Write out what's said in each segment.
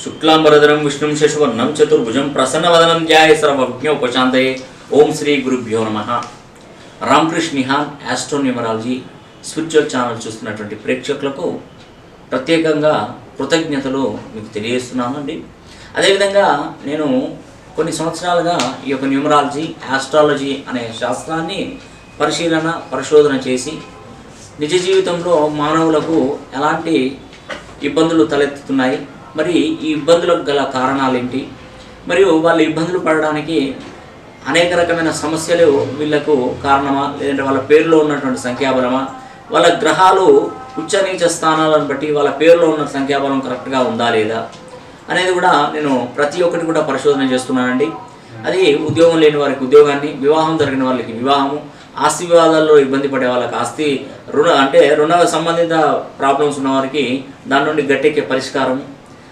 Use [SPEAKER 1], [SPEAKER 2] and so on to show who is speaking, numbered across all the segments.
[SPEAKER 1] శుక్లాంబరధరం విష్ణుం శశివర్ణం చతుర్భుజం ప్రసన్నవదనం ధ్యాయ సర్వజ్ఞ ఉపశాంతయే ఓం శ్రీ గురుభ్యో నమ Ramakrishna Nihan astronumerology spiritual channel చూస్తున్నటువంటి ప్రేక్షకులకు ప్రత్యేకంగా కృతజ్ఞతలు మీకు తెలియజేస్తున్నానండి అదేవిధంగా నేను కొన్ని సంవత్సరాలుగా ఈ యొక్క న్యూమరాలజీ ఆస్ట్రాలజీ అనే శాస్త్రాన్ని పరిశీలన పరిశోధన చేసి నిజ జీవితంలో మానవులకు ఎలాంటి ఇబ్బందులు తలెత్తుతున్నాయి మరి ఈ ఇబ్బందులకు గల కారణాలు ఏంటి మరియు వాళ్ళు ఇబ్బందులు పడడానికి అనేక రకమైన సమస్యలు వీళ్ళకు కారణమా? లేదంటే వాళ్ళ పేరులో ఉన్నటువంటి సంఖ్యాబలమా? వాళ్ళ గ్రహాలు ఉచ్చ నీచ స్థానాలను బట్టి వాళ్ళ పేరులో ఉన్న సంఖ్యాబలం కరెక్ట్గా ఉందా లేదా? అనేది కూడా నేను ప్రతి ఒక్కటి కూడా పరిశోధన చేస్తున్నానండి. అది ఉద్యోగం లేని వారికి ఉద్యోగాన్ని వివాహం జరిగిన వాళ్ళకి వివాహము ఆస్తి వివాదాల్లో ఇబ్బంది పడే వాళ్ళకి ఆస్తి రుణ అంటే రుణ సంబంధిత ప్రాబ్లమ్స్ ఉన్న వారికి దాని నుండి గట్టెక్కే పరిష్కారం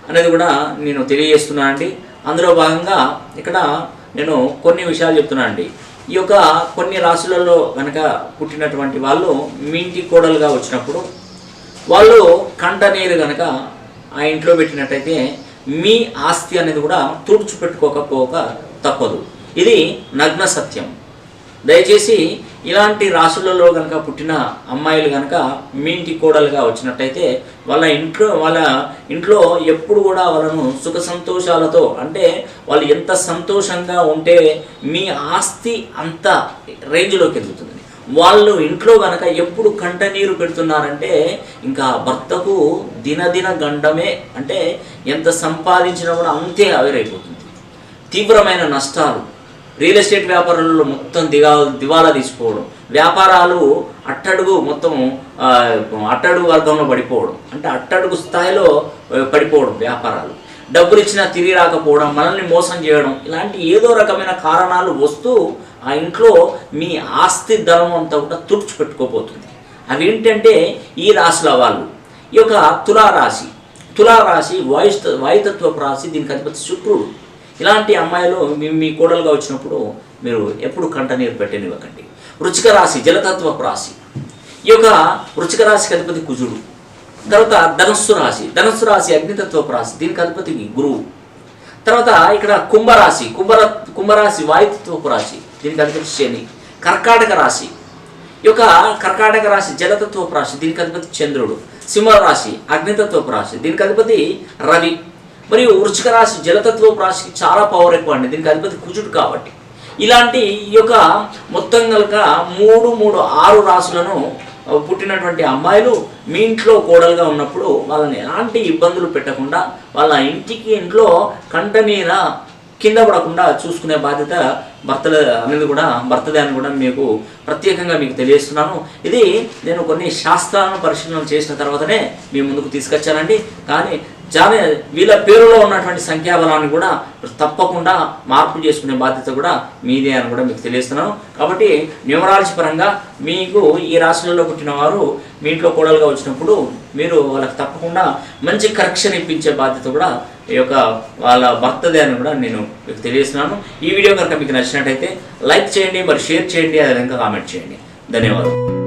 [SPEAKER 1] అనేది కూడా నేను తెలియజేస్తున్నానండి అందులో భాగంగా ఇక్కడ నేను కొన్ని విషయాలు చెప్తున్నానండి ఈ యొక్క కొన్ని రాశులలో కనుక పుట్టినటువంటి వాళ్ళు మీ ఇంటి కోడలుగా వచ్చినప్పుడు వాళ్ళు కంట నీరు కనుక ఆ ఇంట్లో పెట్టినట్టయితే మీ ఆస్తి అనేది కూడా తుడుచుపెట్టుకోకపోక తప్పదు. ఇది నగ్న సత్యం. దయచేసి ఇలాంటి రాశులలో కనుక పుట్టిన అమ్మాయిలు కనుక మీ ఇంటి కోడలుగా వచ్చినట్టయితే వాళ్ళ ఇంట్లో వాళ్ళ ఇంట్లో ఎప్పుడు కూడా వాళ్ళను సుఖ సంతోషాలతో అంటే వాళ్ళు ఎంత సంతోషంగా ఉంటే మీ ఆస్తి అంత రేంజ్లోకి ఎదుగుతుంది వాళ్ళు ఇంట్లో కనుక ఎప్పుడు కంటనీరు పెడుతున్నారంటే ఇంకా భర్తకు దినదిన గండమే అంటే ఎంత సంపాదించినా కూడా అంతే ఆవిరైపోతుంది. తీవ్రమైన నష్టాలు రియల్ ఎస్టేట్ వ్యాపారంలో మొత్తం దిగా దివాలా తీసుకోవడం వ్యాపారాలు అట్టడుగు మొత్తం అట్టడుగు వర్గంలో పడిపోవడం. అంటే అట్టడుగు స్థాయిలో పడిపోవడం వ్యాపారాలు. డబ్బులు ఇచ్చినా తిరిగి రాకపోవడం మనల్ని మోసం చేయడం ఇలాంటి ఏదో రకమైన కారణాలు వస్తూ ఆ ఇంట్లో మీ ఆస్తి ధనం అంతా కూడా తుడుచుపెట్టుకోబోతుంది. అవి ఏంటంటే ఈ రాశుల వాళ్ళు. ఈ యొక్క తులారాశి. తులారాశి వాయు వాయుతత్వపు రాశి దీనికి అధిపతి శుక్రుడు. ఇలాంటి అమ్మాయిలు మీ మీ కోడలుగా వచ్చినప్పుడు మీరు ఎప్పుడు కంట నీరు పెట్టనివ్వకండి. వృచ్చిక రాశి జలతత్వపు రాశి. ఈ యొక్క వృచ్చిక రాశికి అధిపతి కుజుడు. తర్వాత ధనుస్సు రాశి. ధనుస్సు రాశి అగ్నితత్వపు రాశి. దీనికి అధిపతి గురువు. తర్వాత ఇక్కడ కుంభరాశి. కుంభర కుంభరాశి వాయుతత్వపు రాశి. దీనికి అధిపతి శని. కర్కాటక రాశి. ఈ యొక్క కర్కాటక రాశి జలతత్వపు రాశి. దీనికి అధిపతి చంద్రుడు. సింహ రాశి అగ్నితత్వపు రాశి. దీనికి అధిపతి రవి. మరియు వృచ్చిక రాశి జలతత్వపు రాశికి చాలా పవర్ ఎక్కువ అండి. దీనికి అధిపతి కుజుడు కాబట్టి. ఇలాంటి ఈ యొక్క మొత్తం కనుక మూడు మూడు ఆరు రాశులను పుట్టినటువంటి అమ్మాయిలు మీ ఇంట్లో కోడలుగా ఉన్నప్పుడు వాళ్ళని ఎలాంటి ఇబ్బందులు పెట్టకుండా వాళ్ళ ఇంటికి ఇంట్లో కంటనీర కింద పడకుండా చూసుకునే బాధ్యత భర్తల అనేది కూడా భర్తదే అని కూడా మీకు ప్రత్యేకంగా మీకు తెలియజేస్తున్నాను. ఇది నేను కొన్ని శాస్త్రాలను పరిశీలన చేసిన తర్వాతనే మీ ముందుకు తీసుకొచ్చానండి. కానీ జానే వీళ్ళ పేరులో ఉన్నటువంటి సంఖ్యాబలాన్ని కూడా తప్పకుండా మార్పు చేసుకునే బాధ్యత కూడా మీదే అని కూడా మీకు తెలియస్తున్నాను కాబట్టి న్యూమరాలజీ పరంగా మీకు ఈ రాశులలో పుట్టిన వారు మీ ఇంట్లో కోడలుగా వచ్చినప్పుడు మీరు వాళ్ళకి తప్పకుండా మంచి కరెక్షన్ ఇప్పించే బాధ్యత కూడా ఈ యొక్క వాళ్ళ భర్తదే అని కూడా నేను మీకు తెలియజేస్తున్నాను. ఈ వీడియో కనుక మీకు నచ్చినట్టయితే లైక్ చేయండి మరి షేర్ చేయండి అదేవిధంగా కామెంట్ చేయండి. ధన్యవాదాలు.